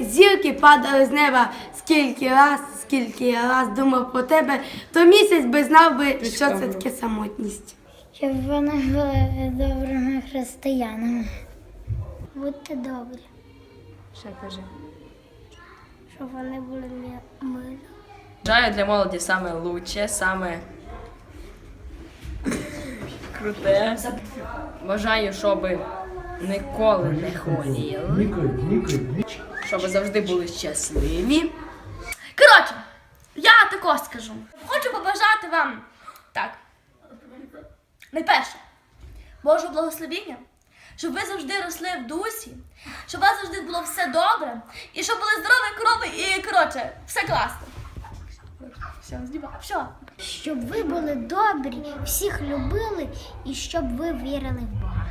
зірки падали з неба. Скільки раз, скільки я раз думав про тебе, то місяць би знав би, що це таке самотність. Щоб вони були добрими християнами. Будьте добрі, Ще кажи. щоб вони були мирні. Бажаю для молоді саме лучше, саме круте. Бажаю, щоб ніколи не хворіли. Щоб завжди були щасливі. Коротше, я також скажу. Хочу побажати вам так. Найперше, Божого благословіння, щоб ви завжди росли в дусі, щоб у вас завжди було все добре, і щоб були здорові корови, і коротше, все класно. Все, знімай. Все. Щоб ви були добрі, всіх любили і щоб ви вірили в Бога.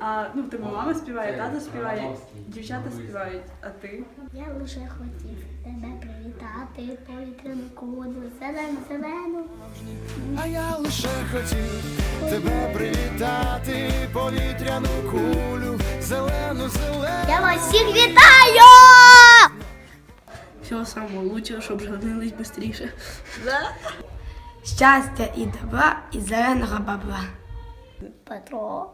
А ну тебе мама співає, тато співає, дівчата співають, а ти? Я лише хотів тебе привітати, повітряну кулю, зелену, зелену. А я лише хотів тебе привітати, повітряну кулю, зелену, зелену. Я вас всіх вітаю! Всього самого лучшого, щоб женились швидше. Щастя і добра, і зеленого бабла. Петро.